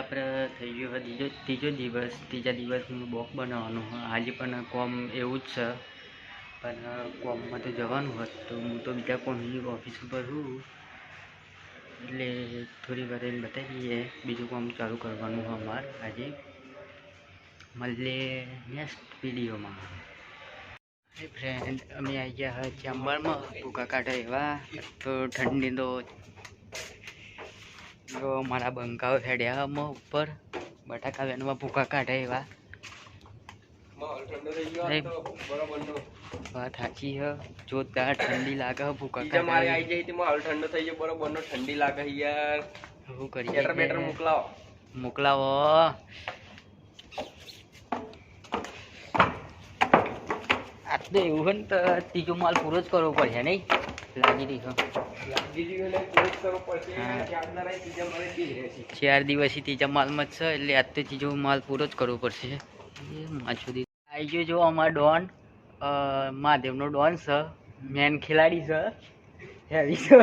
આપણે થઈ ગયો ત્રીજો ત્રીજો દિવસ, ત્રીજા દિવસનું બોક બનાવવાનું. આજે પણ કોમ એવું જ છે. પણ કોમમાં તો જવાનું હોત તો હું તો બીજા કોમની ઓફિસ ઉપર છું એટલે થોડી વાર એને બતાવી દઈએ બીજું કામ ચાલુ કરવાનું હોય અમારે આજે. મળીએ નેક્સ્ટ વિડીયોમાં ફ્રેન્ડ અમે આવી ગયા ચેમ્બરમાં ભૂકા કાઢે એવા. તો ઠંડી તો જો મારા બંકાઓ હેડ્યા અમે ઉપર. બટાકા વેનમાં ભૂકા કાઢે એવા. વાત સાચી હ. જોરદાર ઠંડી લાગે ભૂકા બીજા મારે આવી જાય તો માહોલ ઠંડો થઈ ગયો. બરોબરનો ઠંડી લાગે યાર. શું કરીએ બેટર બેટર મોકલાવો. મોકલાવો. તો એવું હોય ને તો ત્રીજો માલ પૂરો જ કરવો પડશે નહીં? લાગી રહેશે. ચાર દિવસથી ત્રીજા માલમાં જ છે, એટલે આજ ત્રીજો માલ પૂરો જ કરવો પડશે. એ માછું આવી ગયો જો અમારો ડોન મહાદેવનો ડોન છે મેન ખેલાડી છે, હેવી છે.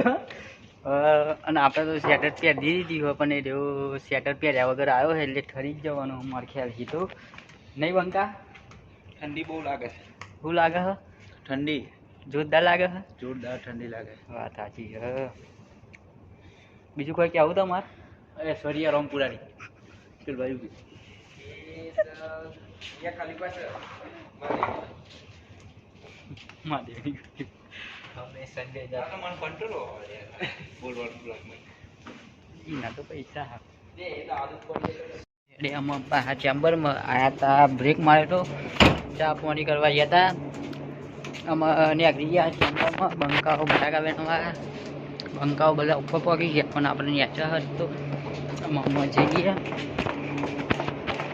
અને આપણે તો સ્વેટર પહેરી દીધી હોય, પણ એ રહ્યો સ્વેટર પહેર્યા વગર આવ્યો એટલે ઠરી જ જવાનો મારા ખ્યાલ તો. નહીં, બંકા? ઠંડી બહુ લાગે છે. શું લાગે છે ઠંડી. જોરદાર લાગે છે જોરદાર ઠંડી લાગે. વાત સાચી છે બીજું કોઈ કેવું તમાર? એ સરિયા રામપુરાની. ચલ ભાઈ હા. ચેમ્બરમાં આવ્યા હતા બ્રેક માર્યો તો. ચા પાણી કરવા ગયા હતા અમે આગળ ગયા ચેમ્બરમાં બંકાઓ, બટાકા વેણવા. બંકાઓ બધા ઉપર પહોંચી ગયા, પણ આપણે નેચા હતો અમે જઈ ગયા.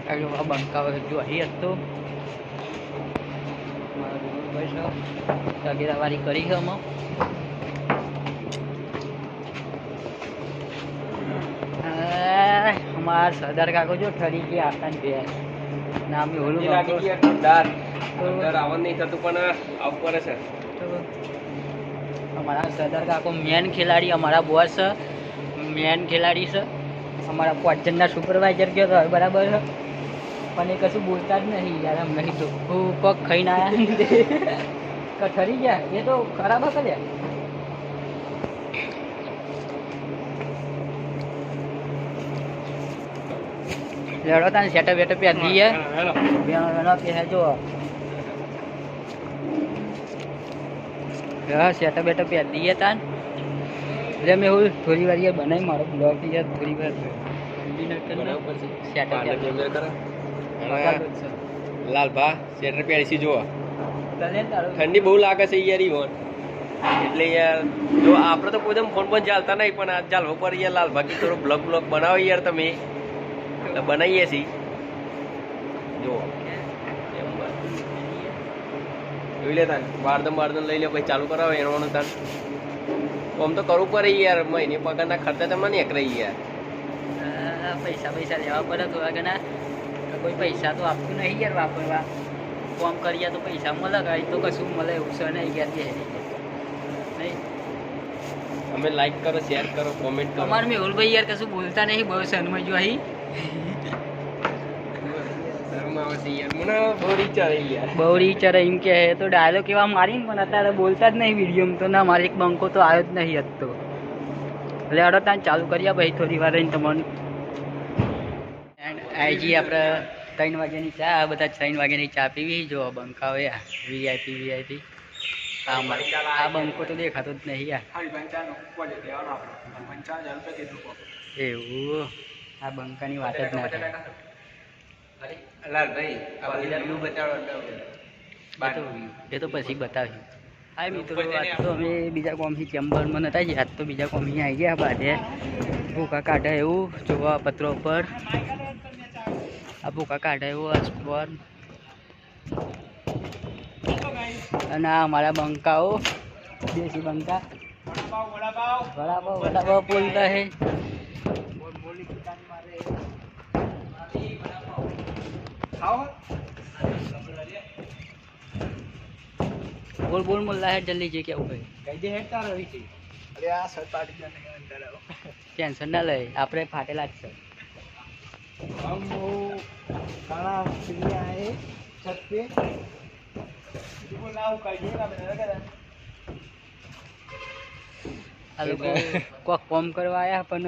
આ બંકાઓ જો અહીં હતો તગેરાવાળી કરી છે અમે અમાર સરદાર કાકો જો ઠરી ગયા આકાન બે. લાગી યાર, જોરદાર. અંદર નહીં થતું પણ આવું છે. અમારા સરદાર કાકો મેન ખેલાડી અમારા બોસ મેન ખેલાડી છે. અમારા પોચનના સુપરવાઇઝર કયો તો બરાબર છે. પણ એ કશું બોલતા જ નહીં યાર આમ નહીં તો. હું પગ ખાઈને આવ્યા કે ઠરી ગયા. એ તો ખરાબ કર્યા લેડો તાને સેટઅપ વેટઅપ દઈએ હેલો. બેનો બેનો કે જો હા સેટઅપ બેટઅપ પહેરી દઈએ તાન. એટલે મેં એવું થોડી વાર યાર બનાવી મારો બ્લોગ યાર થોડી વાર કરે. લાલભા સ્વેટર પહેરીશી જુઓ. ઠંડી બહુ લાગે છે યાર ઈ વોન. એટલે યાર જો આપણે તો કોઈ ફોન પણ ચાલતા નહીં પણ આ ચાલ ઉપર યાર લાલ બાકી થોડો બ્લોગ બ્લોગ બનાવો યાર તમે. એટલે બનાવીએ છીએ. જુઓ. એમ બસ. જોઈ લે તાર બારદમ બારદમ લઈ લે પછી ચાલુ કરાવે એનો તાર આમ તો કરવું પડે યાર મહિને પગારના ખર્ચા તમને નહીં રહી યાર. પૈસા પૈસા લેવા પડે તો આગળના. કોઈ પૈસા તો આપતું નહીં યાર વાપરવા. કોમ કરીએ તો પૈસા મળે કાંઈ તો કશું મળે એવું છે નહીં યાર કે. નહીં? અમે લાઈક કરો શેર કરો કોમેન્ટ કરો. અમારે મેહુલભાઈ યાર કશું બોલતા નહીં બહુ સનમાં જો અહીં શરમ આવે છે યાર મને બહુ ઈચ્છા રહી યાર બહુ રીચર એમ કે તો ડાયલોગ એવા મારીને પણ અત્યારે બોલતા જ નહીં વિડીયોમાં તો ના મારે એક બંકો તો આવ્યો જ નહીં હતો એટલે અડો ત્યાં ચાલુ કરીએ ભાઈ થોડી વાર રહીને તમને. એન્ડ આઈજી આપણે ત્રણ વાગ્યાની ચા બધા ત્રણ વાગ્યાની ચા પીવી. જો બંકા વીઆઈપી વીઆઈપી આ આ બંકો તો દેખાતો જ નહીં યાર. એવું. આ બંકાની વાત જ ના થાય. બધા એ તો પછી બતાવ્યું હા મિત્રો આજ તો અમે બીજા કોમથી ચેમ્બરમાં નતા જ આજ તો બીજા કોમથી આવી ગયા બાદે ભૂકા કાઢા એવું જોવા પત્રો ઉપર. આ ભૂકા કાઢા એવું આ અને આ અમારા બંકાઓ. દેશી બંકા. વડાપાવ વડાપાવ બોલતા હે. બોલ બોલ મોલ્લા હેડ જલ્દી જે કેવું કઈ કઈ દે હેડ તારો હોય છે અરે આ સર પાટી જને અંદર આવો ટેન્શન ના લે આપણે ફાટેલા જ છે. હમો કાણા સિલિયા હે છત બોલ લાવ કઈ દે ના બેટા લગા કોક કોમ કરવા આયા પણ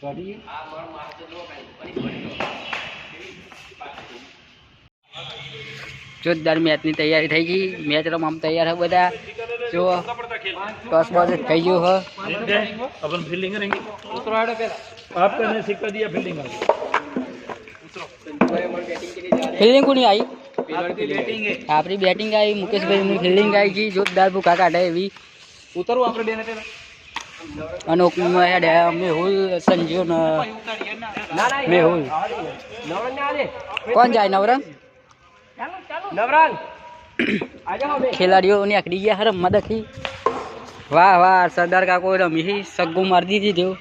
सॉरी જોરદાર મેચની તૈયારી થઈ ગઈ મેચ રમવા તૈયાર હે બધા જો ટોસ બોસ થઈ ગયું હ अपन फील्डिंग करेंगे आप करने सीख कर दिया फील्डिंग ફિલ્ડિંગ કોની આવી आपकी बैटिंग है આપણી બેટિંગ આવી મુકેશભાઈની ફિલ્ડિંગ આવી ગઈ જોરદાર ભૂકા કાઢે એવી उतरो आप देने तेरा અનુક હેડે મેહુલ સંજીવ મેહુલ કોણ જાય નવરંગ નવરંગ ખેલાડીઓ નીકળી ગયા હર મદથી વાહ વાહ સરદાર કાકો રમી સગ્ગું મારી દીધી તેઓ.